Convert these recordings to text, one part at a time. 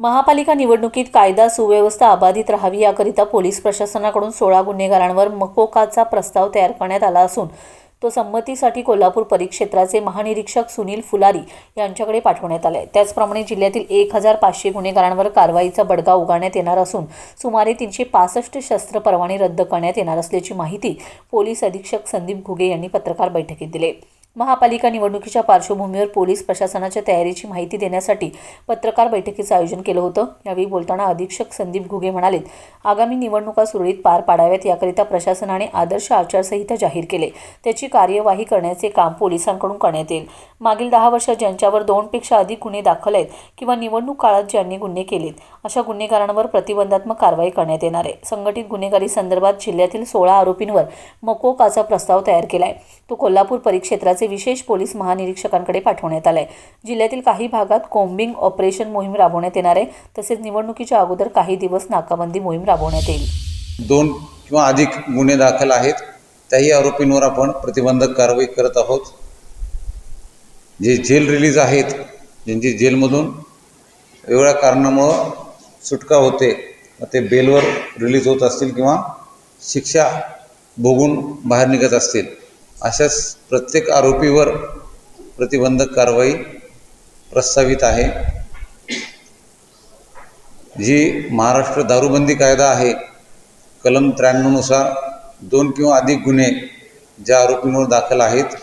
महापालिका निवडणुकीत कायदा सुव्यवस्था अबाधित राहावी याकरिता पोलीस प्रशासनाकडून सोळा गुन्हेगारांवर मकोकाचा प्रस्ताव तयार करण्यात आला असून तो संमतीसाठी कोल्हापूर परिक्षेत्राचे महानिरीक्षक सुनील फुलारी यांच्याकडे पाठवण्यात आले त्याचप्रमाणे जिल्ह्यातील एक हजार पाचशे गुन्हेगारांवर कारवाईचा बडगा उगारण्यात येणार असून सुमारे तीनशे पासष्ट शस्त्र परवाने रद्द करण्यात येणार असल्याची माहिती पोलीस अधीक्षक संदीप घुगे यांनी पत्रकार बैठकीत दिली. महापालिका निवडणुकीच्या पार्श्वभूमीवर पोलीस प्रशासनाच्या तयारीची माहिती देण्यासाठी पत्रकार बैठकीचं आयोजन केलं होतं. यावेळी बोलताना अधीक्षक संदीप घुगे म्हणाले आगामी निवडणुका सुरळीत पार पाडाव्यात याकरिता प्रशासनाने आदर्श आचारसंहिता जाहीर केले. त्याची कार्यवाही करण्याचे काम पोलिसांकडून करण्यात येईल. मागील दहा वर्षात ज्यांच्यावर दोनपेक्षा अधिक गुन्हे दाखल आहेत किंवा निवडणूक काळात ज्यांनी गुन्हे केलेत अशा गुन्हेगारांवर प्रतिबंधात्मक कारवाई करण्यात येणार आहे. संघटित गुन्हेगारी संदर्भात जिल्ह्यातील सोळा आरोपींवर मकोकाचा प्रस्ताव तयार केला आहे तो कोल्हापूर परिक्षेत्राचे विशेष पोलीस महानिरीक्षकांकडे पाठवण्यात आले जिल्ह्यातील काही भागात कोम्बिंग ऑपरेशन मोहीम राबवण्यात येणार आहे. तसेच निवडणुकीच्या अगोदर काही दिवस नाकाबंदी मोहीम राबवण्यात येईल. दोन किंवा अधिक गुन्हे दाखल आहेत. त्याही आरोपींवर आपण प्रतिबंधक कारवाई करत आहोत. जे जेल रिलीज आहेत ज्यांची जेलमधून वेगळ्या कारणामुळं सुटका होते ते बेलवर रिलीज होत असतील किंवा शिक्षा भोगून बाहेर निघत असतील. अशाच प्रत्येक आरोपीवर प्रतिबंधक कारवाई प्रस्तावित आहे. जी महाराष्ट्र दारूबंदी कायदा आहे कलम त्र्याण्णवनुसार दोन किंवा अधिक गुन्हे ज्या आरोपींवर दाखल आहेत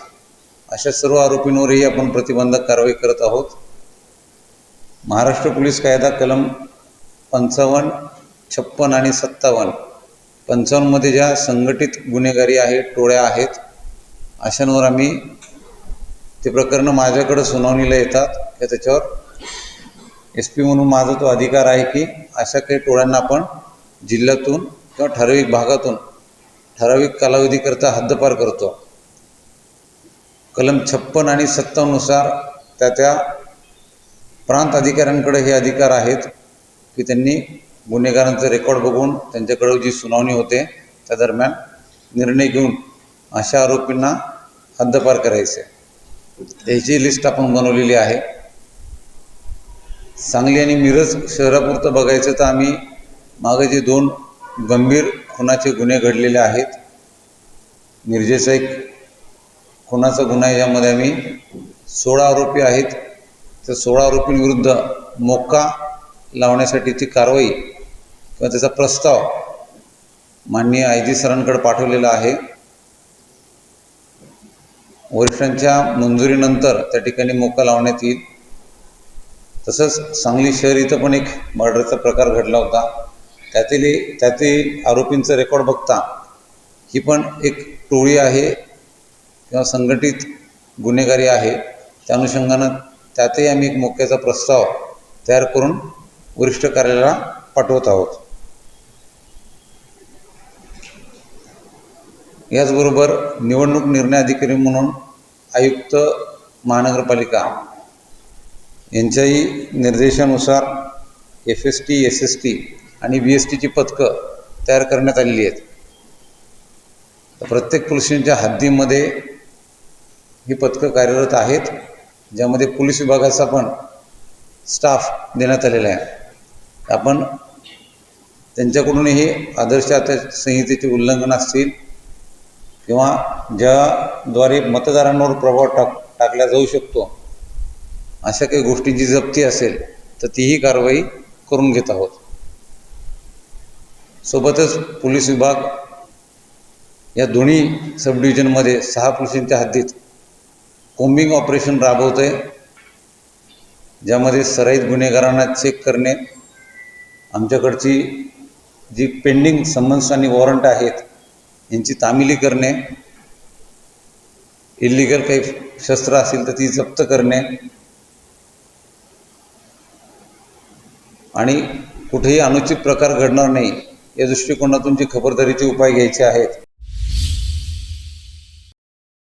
अशा सर्व आरोपींवरही आपण प्रतिबंधक कारवाई करत आहोत. महाराष्ट्र पोलीस कायदा कलम पंचावन्न छप्पन आणि सत्तावन्न पंचावन्नमध्ये ज्या संघटित गुन्हेगारी आहेत टोळ्या आहेत अशांवर आम्ही ते प्रकरणं माझ्याकडं सुनावणीला येतात. या त्याच्यावर एस पी म्हणून माझा तो अधिकार आहे की अशा काही टोळ्यांना आपण जिल्ह्यातून किंवा ठराविक भागातून ठराविक कालावधीकरता हद्दपार करतो. कलम छप्पन आणि सत्तावन्नुसार त्या त्या प्रांत अधिकाऱ्यांकडे हे अधिकार आहेत की त्यांनी गुन्हेगारांचं रेकॉर्ड बघून त्यांच्याकडं जी सुनावणी होते त्या दरम्यान निर्णय घेऊन अशा आरोपींना हद्दपार करायचे. याची लिस्ट आपण बनवलेली आहे. सांगली आणि मिरज शहरापुरतं बघायचं तर आम्ही मागे जे दोन गंभीर खुनाचे गुन्हे घडलेले आहेत. मिरजेचा एक खुनाचा गुन्हा आहे यामध्ये आम्ही सोळा आरोपी आहेत. तर सोळा आरोपींविरुद्ध मोक्का लावण्यासाठीची कारवाई किंवा त्याचा प्रस्ताव माननीय आय जी सरांकडे पाठवलेला आहे. वरिष्ठांच्या मंजुरीनंतर त्या ठिकाणी मोका लावण्यात येईल. तसंच सांगली शहर इथं पण एक मर्डरचा प्रकार घडला होता. त्यातील त्यातील आरोपींचं रेकॉर्ड बघता ही पण एक टोळी आहे किंवा संघटित गुन्हेगारी आहे. त्या अनुषंगानं त्यातही आम्ही एक मोक्याचा प्रस्ताव तयार करून वरिष्ठ कार्यालयाला पाठवत आहोत. याचबरोबर निवडणूक निर्णय अधिकारी म्हणून आयुक्त महानगरपालिका यांच्याही निर्देशानुसार F S T S S T आणि बी एस टीची पथकं तयार करण्यात आलेली आहेत. प्रत्येक पोलिसांच्या हद्दीमध्ये ही पथकं कार्यरत आहेत ज्यामध्ये पोलीस विभागाचा पण स्टाफ देण्यात आलेला आहे. आपण त्यांच्याकडूनही आदर्श आचारसंहितेचे उल्लंघन असतील किंवा ज्याद्वारे मतदारांवर प्रभाव टाक टाकला जाऊ शकतो अशा काही गोष्टींची जप्ती असेल तर तीही कारवाई करून घेत आहोत. सोबतच पोलीस विभाग या दोन्ही सब डिव्हिजनमध्ये सहा पोलिसांच्या हद्दीत कोम्बिंग ऑपरेशन राबवत आहे ज्यामध्ये सराईत गुन्हेगारांना चेक करणे आमच्याकडची जी पेंडिंग समन्स आणि वॉरंट आहेत यांची तामिली करणे इलिगल काही शस्त्र असतील तर ती जप्त करणे आणि कुठेही अनुचित प्रकार घडणार नाही या दृष्टिकोनातून जी खबरदारीचे उपाय घ्यायचे आहेत